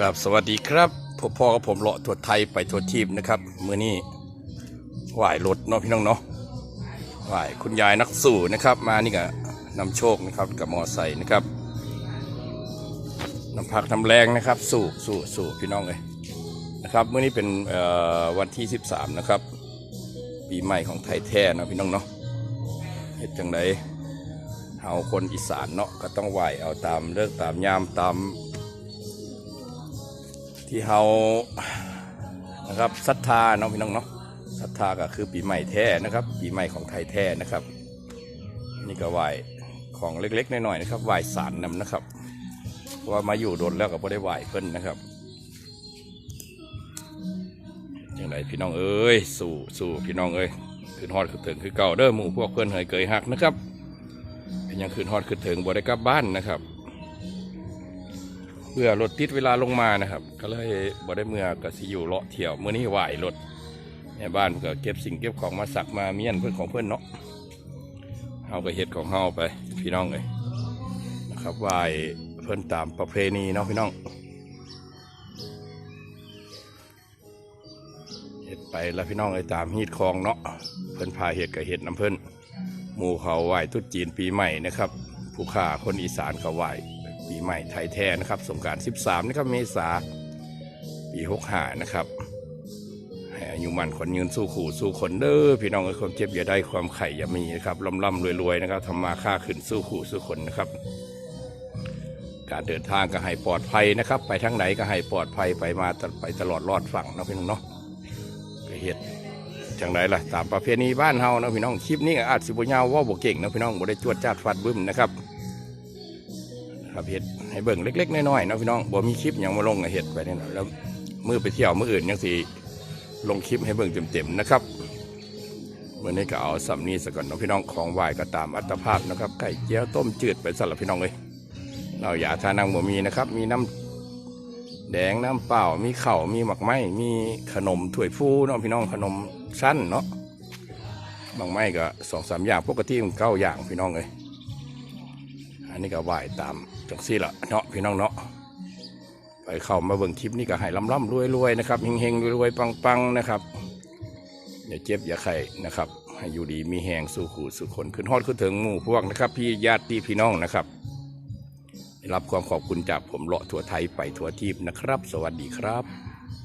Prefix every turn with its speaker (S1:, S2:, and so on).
S1: ครับสวัสดีครับพ่อพ่อกับผมเลาะทั่วไทยไปทั่วทีมนะครับมือนี้ไหวรถเนาะพี่น้องเนาะไหวคุณยายนักสู้นะครับ มานี่ก็นำโชคนะครับกับมอไซค์นะครับนำพักทำแรงนะครับ สู้สู้สู้พี่น้องเลยนะครับมื้อนี้เป็นวันที่ 13 นะครับ ปีใหม่ของไทยแท้เนาะพี่น้องเนาะเฮ็ดจังไดเฮาคนอีสานเนาะก็ต้องไหวเอาตามเลิกตามยามตาม ที่เฮานะครับศรัทธาเนาะพี่น้องเนาะศรัทธาก็คือปีใหม่แท้นะครับ ปีใหม่ของไทยแท้นะครับ นี่ก็ไหวของเล็กๆน้อยๆนะครับไหวสารนำนะครับว่ามาอยู่โดนแล้วก็บ่ได้ไหวเพิ่นนะครับอย่างไรพี่น้องเอ้ยสู่สู่พี่น้องเอ้ยขึ้นฮอดขึ้นถึงคือเก่าเด้อหมู่พวกเพื่อนเฮยเกยหักนะครับเป็นยังขึ้นฮอดขึ้นถึงบ่ได้กลับบ้านนะครับ เพื่อรถติดเวลาลงมานะครับ ก็เลยบ่ได้เมื่อก็สิอยู่เลาะเที่ยวเมื่อนี้ไหวรถในบ้านก็เก็บสิ่งเก็บของมาสักมาเมียนเพื่อนของเพื่อนเนาะเฮาก็เฮ็ดของเฮาไปพี่น้องเลยนะครับไหวเพื่อนตามประเพณีเนาะพี่น้องเฮ็ดไปแล้วพี่น้องเลยตามฮีดคลองเนาะเพื่อนพาเฮ็ดกับเฮ็ดน้ำเพื่อนหมู่เขาไหวตรุษจีนปีใหม่นะครับ ผู้ข่าคนอีสานเขาไหว ปีใหม่ไทยแท้นะครับสงกราร 13นะครับเมษาปี65นะครับให้อายุมันคนยืนสู้ขู่สู้คนเด้อพี่น้องเอ้ความเจ็บอย่าได้ความไข่อย่ามีนะครับร่ำร่ำรวยๆนะครับทำมาค่าขึ้นสู้ขู่สู้คนนะครับ การเดินทางก็ให้ปลอดภัยนะครับ ไปทางไหนก็ให้ปลอดภัยไปมาไปตลอดรอดฝั่งนะพี่น้องเนาะก็เฮ็ดจังไรล่ะตามประเพณีบ้านเฮานะพี่น้องคลิปนี้อาจสิบ่ยาวว่าบ่เก่งนะพี่น้องบ่ได้จวดจ้าดฟัดบึ้มนะครับ ครับเห็ดให้เบิ่งเล็ก ๆ น้อยๆเนาะพี่น้องบ่มีคลิปหยังมาลงเห็ดไปนี่นะแล้วมือไปเที่ยวมืออื่นยังสิลงคลิปให้เบิ่งเต็มๆนะครับเมื่อนี้ก็เอาสำนีสก่อนเนาะพี่น้องของไหวก็ตามอัตภาพนะครับไก่เจียวต้มจืดไปสำหรับพี่น้องเลยเราอย่าทานังบ่มีนะครับ มีน้ำแดงน้ำเปล่ามีเข่ามีหมักไม้มีขนมถ้วยฟูเนาะพี่น้องขนมชั้นเนาะบางไม้ก็สองสามอย่างปกติมันเก้าอย่างพี่น้องเลย อันนี้ก็ไหวตามจังซี่ละเนาะพี่น้องเนาะไปเข้ามาเบิ่งคลิปนี้ก็ให้ล่ำล่ำรวยรวยๆนะครับเฮงเฮงรวยๆปังปังๆนะครับอย่าเจ็บอย่าไข้นะครับ ให้อยู่ดีมีแหงสู่ขู่สู่คนขึ้นฮอดขึ้นถึงหมู่พวกนะครับ พี่ญาติพี่น้องนะครับรับความขอบคุณจากผมเลาะทั่วไทยไปทั่วทีปนะครับ สวัสดีครับ